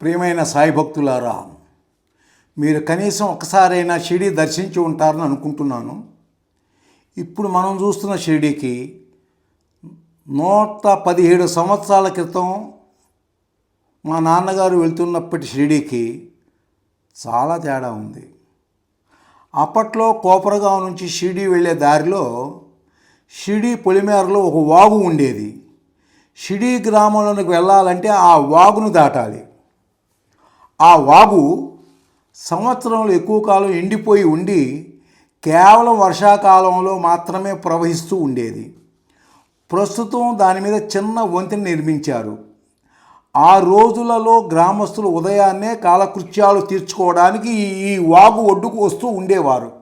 ప్రియమైన సాయి భక్తులారా మీరు కనీసం ఒకసారైనా షిరిడి దర్శించి ఉంటారని అనుకుంటున్నాను. ఇప్పుడు మనం చూస్తున్న షిరిడికి నూట పదిహేడు సంవత్సరాల క్రితం మా నాన్నగారు వెళ్తున్నప్పటి షిరిడికి చాలా తేడా ఉంది. అప్పట్లో కోపరగాం నుంచి షిరిడి వెళ్ళే దారిలో షిరిడి పొలిమేరలో ఒక వాగు ఉండేది. షిరిడి గ్రామంలోనికి వెళ్ళాలంటే ఆ వాగును దాటాలి. ఆ వాగు సంవత్సరంలో ఎక్కువ కాలం ఎండిపోయి ఉండి కేవలం వర్షాకాలంలో మాత్రమే ప్రవహిస్తూ ఉండేది. ప్రస్తుతం దాని మీద చిన్న వంతెన నిర్మించారు. ఆ రోజులలో గ్రామస్తులు ఉదయాన్నే కాలకృత్యాలు తీర్చుకోవడానికి ఈ- వాగు ఒడ్డుకు వస్తూ ఉండేవారు.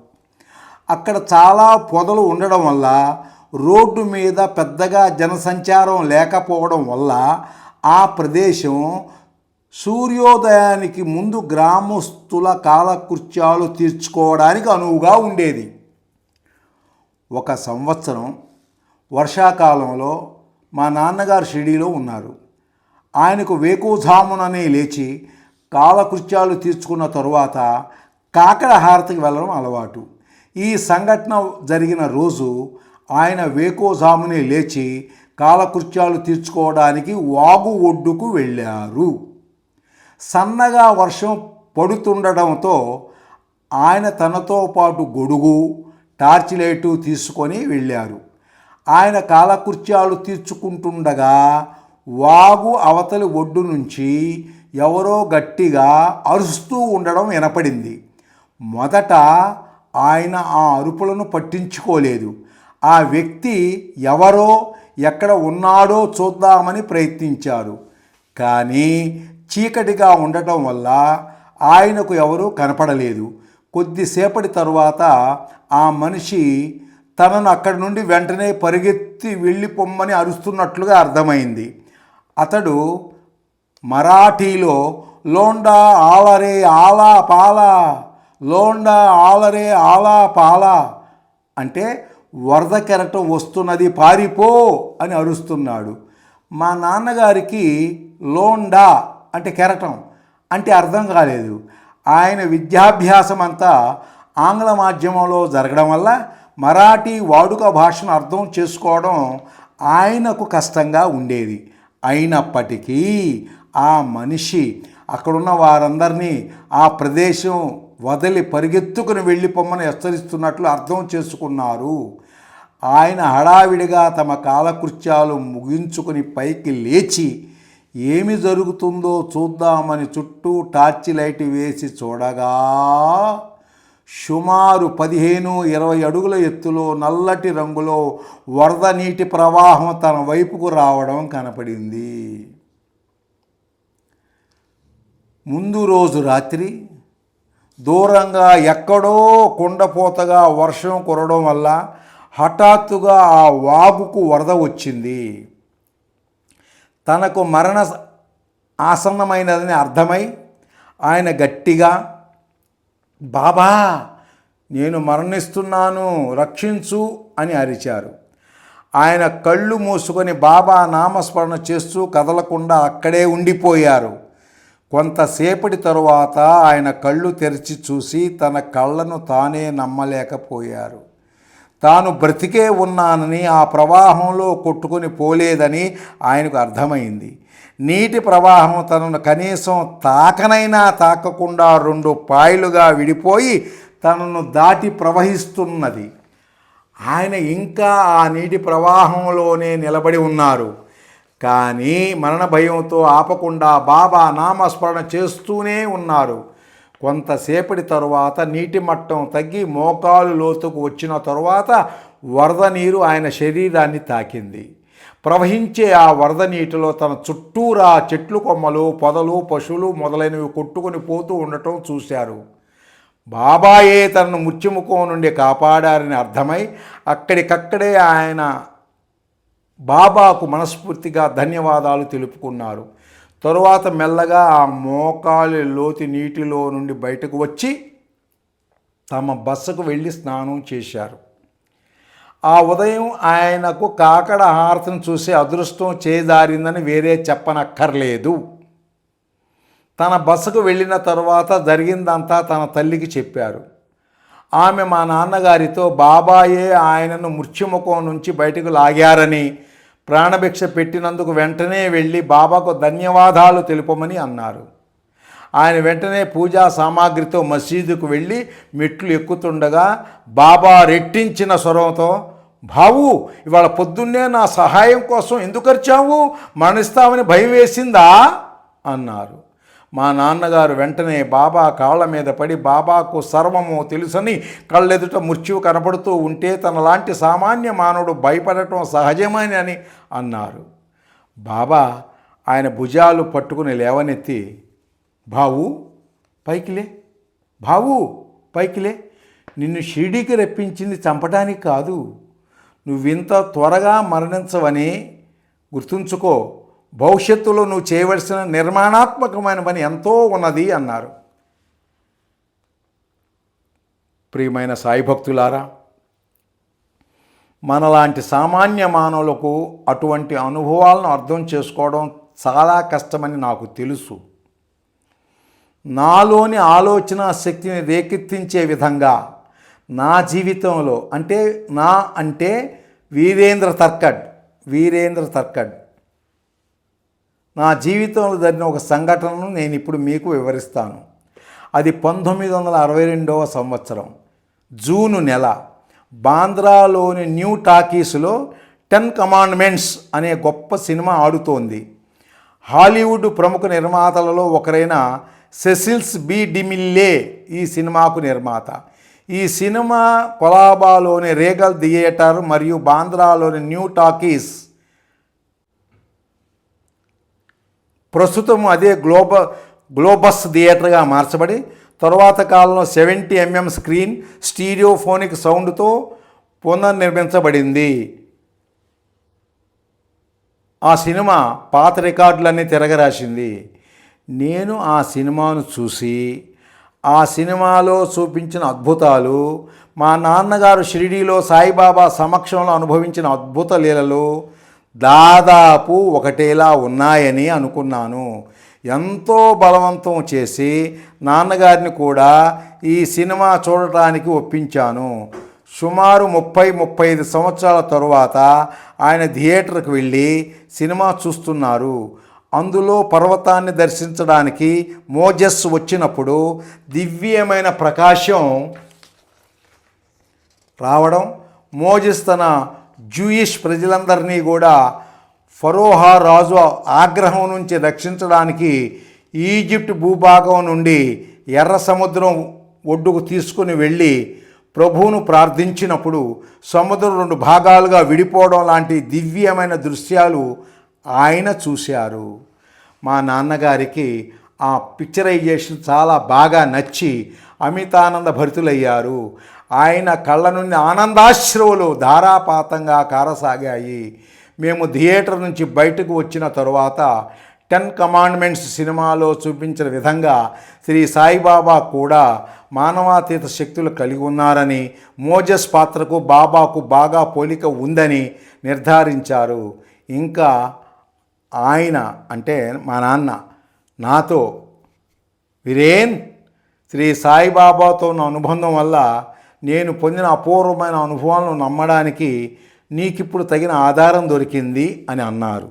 అక్కడ చాలా పొదలు ఉండడం వల్ల రోడ్డు మీద పెద్దగా జనసంచారం లేకపోవడం వల్ల ఆ ప్రదేశం సూర్యోదయానికి ముందు గ్రామస్తుల కాలకృత్యాలు తీర్చుకోవడానికి అనువుగా ఉండేది. ఒక సంవత్సరం వర్షాకాలంలో మా నాన్నగారు షిరిడీలో ఉన్నారు. ఆయనకు వేకుజాముననే లేచి కాలకృత్యాలు తీర్చుకున్న తరువాత కాకడ హారతికి వెళ్ళడం అలవాటు. ఈ సంఘటన జరిగిన రోజు ఆయన వేకోజామునే లేచి కాలకృత్యాలు తీర్చుకోవడానికి వాగు ఒడ్డుకు వెళ్ళారు. సన్నగా వర్షం పడుతుండడంతో ఆయన తనతో పాటు గొడుగు టార్చ్ లైటు తీసుకొని వెళ్ళారు. ఆయన కాలకృత్యాలు తీర్చుకుంటుండగా వాగు అవతలి ఒడ్డు నుంచి ఎవరో గట్టిగా అరుస్తూ ఉండడం వినపడింది. మొదట ఆయన ఆ అరుపులను పట్టించుకోలేదు. ఆ వ్యక్తి ఎవరో ఎక్కడ ఉన్నాడో చూద్దామని ప్రయత్నించారు. కానీ చీకటిగా ఉండటం వల్ల ఆయనకు ఎవరూ కనపడలేదు. కొద్దిసేపటి తరువాత ఆ మనిషి తనను అక్కడి నుండి వెంటనే పరిగెత్తి వెళ్ళి పొమ్మని అరుస్తున్నట్లుగా అర్థమైంది. అతడు మరాఠీలో లోండా ఆలరే ఆలా పాలా లోండా ఆలరే ఆలా పాలా అంటే వరద కెరటం వస్తున్నది పారిపో అని అరుస్తున్నాడు. మా నాన్నగారికి లోండా అంటే కెరటం. అంటే అర్థం కాలేదు. ఆయన విద్యాభ్యాసం అంతా ఆంగ్ల మాధ్యమంలో జరగడం వల్ల మరాఠీ వాడుక భాషను అర్థం చేసుకోవడం ఆయనకు కష్టంగా ఉండేది. అయినప్పటికీ ఆ మనిషి అక్కడున్న వారందరినీ ఆ ప్రదేశం వదిలి పరిగెత్తుకుని వెళ్ళిపోమ్మని హెచ్చరిస్తున్నట్లు అర్థం చేసుకున్నారు. ఆయన హడావిడిగా తమ కాలకృత్యాలు ముగించుకుని పైకి లేచి ఏమి జరుగుతుందో చూద్దామని చుట్టూ టార్చి లైట్ వేసి చూడగా సుమారు పదిహేను ఇరవై అడుగుల ఎత్తులో నల్లటి రంగులో వరద నీటి ప్రవాహం తన వైపుకు రావడం కనపడింది. ముందు రోజు రాత్రి దూరంగా ఎక్కడో కుండపోతగా వర్షం కురవడం వల్ల హఠాత్తుగా ఆ వాగుకు వరద వచ్చింది. తనకు మరణ ఆసన్నమైనదని అర్థమై ఆయన గట్టిగా బాబా నేను మరణిస్తున్నాను రక్షించు అని అరిచారు. ఆయన కళ్ళు మూసుకొని బాబా నామస్మరణ చేస్తూ కదలకుండా అక్కడే ఉండిపోయారు. కొంతసేపటి తరువాత ఆయన కళ్ళు తెరిచి చూసి తన కళ్ళను తానే నమ్మలేకపోయారు. తాను బ్రతికే ఉన్నానని ఆ ప్రవాహంలో కొట్టుకొని పోలేదని ఆయనకు అర్థమైంది. నీటి ప్రవాహం తనను కనీసం తాకనైనా తాకకుండా రెండు పాయలుగా విడిపోయి తనను దాటి ప్రవహిస్తున్నది. ఆయన ఇంకా ఆ నీటి ప్రవాహంలోనే నిలబడి ఉన్నారు. కానీ మరణ భయంతో ఆపకుండా బాబా నామస్మరణ చేస్తూనే ఉన్నారు. కొంతసేపటి తరువాత నీటి మట్టం తగ్గి మోకాలు లోతుకు వచ్చిన తరువాత వరద నీరు ఆయన శరీరాన్ని తాకింది. ప్రవహించే ఆ వరద నీటిలో తన చుట్టూరా చెట్లు కొమ్మలు పొదలు పశువులు మొదలైనవి కొట్టుకొని పోతూ ఉండటం చూశారు. బాబాయే తనను ముత్యముఖం నుండి కాపాడారని అర్థమై అక్కడికక్కడే ఆయన బాబాకు మనస్ఫూర్తిగా ధన్యవాదాలు తెలుపుకున్నారు. తరువాత మెల్లగా ఆ మోకాలి లోతి నీటిలో నుండి బయటకు వచ్చి తమ బస్సుకు వెళ్ళి స్నానం చేశారు. ఆ ఉదయం ఆయనకు కాకడ హారతిని చూసే అదృష్టం చేదారిందని వేరే చెప్పనక్కర్లేదు. తన బస్సుకు వెళ్ళిన తరువాత జరిగిందంతా తన తల్లికి చెప్పారు. ఆమె మా నాన్నగారితో బాబాయే ఆయనను మృత్యుముఖం నుంచి బయటకు లాగారని ప్రాణభిక్ష పెట్టినందుకు వెంటనే వెళ్ళి బాబాకు ధన్యవాదాలు తెలుపమని అన్నారు. ఆయన వెంటనే పూజా సామాగ్రితో మసీదుకు వెళ్ళి మెట్లు ఎక్కుతుండగా బాబా రెట్టించిన స్వరంతో బావు ఇవాళ పొద్దున్నే నా సహాయం కోసం ఎందుకు వచ్చావు మరణిస్తామని భయం వేసిందా? అన్నారు. మా నాన్నగారు వెంటనే బాబా కాళ్ళ మీద పడి బాబాకు సర్వము తెలుసని కళ్ళెదుట మృత్యువు కనపడుతూ ఉంటే తనలాంటి సామాన్య మానవుడు భయపడటం సహజమని అని అన్నారు. బాబా ఆయన భుజాలు పట్టుకుని లేవనెత్తి బావు పైకిలే బావు పైకిలే నిన్ను షిరిడీకి రప్పించింది చంపడానికి కాదు. నువ్వింత త్వరగా మరణించవని గుర్తుంచుకో. భవిష్యత్తులో నువ్వు చేయవలసిన నిర్మాణాత్మకమైన పని ఎంతో ఉన్నది అన్నారు. ప్రియమైన సాయి భక్తులారా మనలాంటి సామాన్య మానవులకు అటువంటి అనుభవాలను అర్థం చేసుకోవడం చాలా కష్టమని నాకు తెలుసు. నాలోని ఆలోచన శక్తిని రేకెత్తించే విధంగా నా జీవితంలో అంటే నా అంటే వీరేంద్ర తర్కడ్ వీరేంద్ర తర్కడ్ నా జీవితంలో జరిగిన ఒక సంఘటనను నేను ఇప్పుడు మీకు వివరిస్తాను. అది పంతొమ్మిది వందల అరవై రెండవ సంవత్సరం. జూను నెల. బాంద్రాలోని న్యూ టాకీస్లో టెన్ కమాండ్మెంట్స్ అనే గొప్ప సినిమా ఆడుతోంది. హాలీవుడ్ ప్రముఖ నిర్మాతలలో ఒకరైన సెసిల్స్ బి. డిమిల్లే ఈ సినిమాకు నిర్మాత. ఈ సినిమా కొలాబాలోని రేగల్ థియేటర్ మరియు బాంద్రాలోని న్యూ టాకీస్ ప్రస్తుతం అదే గ్లోబ గ్లోబస్ థియేటర్గా మార్చబడి తరువాత కాలంలో సెవెంటీ ఎంఎం స్క్రీన్ స్టీరియోఫోనిక్ సౌండ్తో పునర్నిర్మించబడింది. ఆ సినిమా పాత రికార్డులన్నీ తిరగరాసింది. నేను ఆ సినిమాను చూసి ఆ సినిమాలో చూపించిన అద్భుతాలు మా నాన్నగారు షిరిడీలో సాయిబాబా సమక్షంలో అనుభవించిన అద్భుత లీలలు దాదాపు ఒకటేలా ఉన్నాయని అనుకున్నాను. ఎంతో బలవంతం చేసి నాన్నగారిని కూడా ఈ సినిమా చూడటానికి ఒప్పించాను. సుమారు ముప్పై ముప్పై ఐదు సంవత్సరాల తరువాత ఆయన థియేటర్కి వెళ్ళి సినిమా చూస్తున్నారు. అందులో పర్వతాన్ని దర్శించడానికి మోజస్ వచ్చినప్పుడు దివ్యమైన ప్రకాశం రావడం మోజస్ తన జూయిష్ ప్రజలందరినీ కూడా ఫరోహా రాజు ఆగ్రహం నుంచి రక్షించడానికి ఈజిప్ట్ భూభాగం నుండి ఎర్ర సముద్రం ఒడ్డుకు తీసుకుని వెళ్ళి ప్రభువును ప్రార్థించినప్పుడు సముద్రం రెండు భాగాలుగా విడిపోవడం లాంటి దివ్యమైన దృశ్యాలు ఆయన చూశారు. మా నాన్నగారికి ఆ పిక్చరైజేషన్ చాలా బాగా నచ్చి అమితానంద భరితులయ్యారు. ఆయన కళ్ళ నుండి ఆనందాశ్రువులు ధారాపాతంగా కారసాగాయి. మేము థియేటర్ నుంచి బయటకు వచ్చిన తరువాత టెన్ కమాండ్మెంట్స్ సినిమాలో చూపించిన విధంగా శ్రీ సాయిబాబా కూడా మానవాతీత శక్తులు కలిగి ఉన్నారని మోజస్ పాత్రకు బాబాకు బాగా పోలిక ఉందని నిర్ధారించారు. ఇంకా ఆయన అంటే మా నాన్న నాతో వీరేన్ శ్రీ సాయిబాబాతో ఉన్న అనుబంధం వల్ల నేను పొందిన అపూర్వమైన అనుభవాలను నమ్మడానికి నీకిప్పుడు తగిన ఆధారం దొరికింది అని అన్నారు.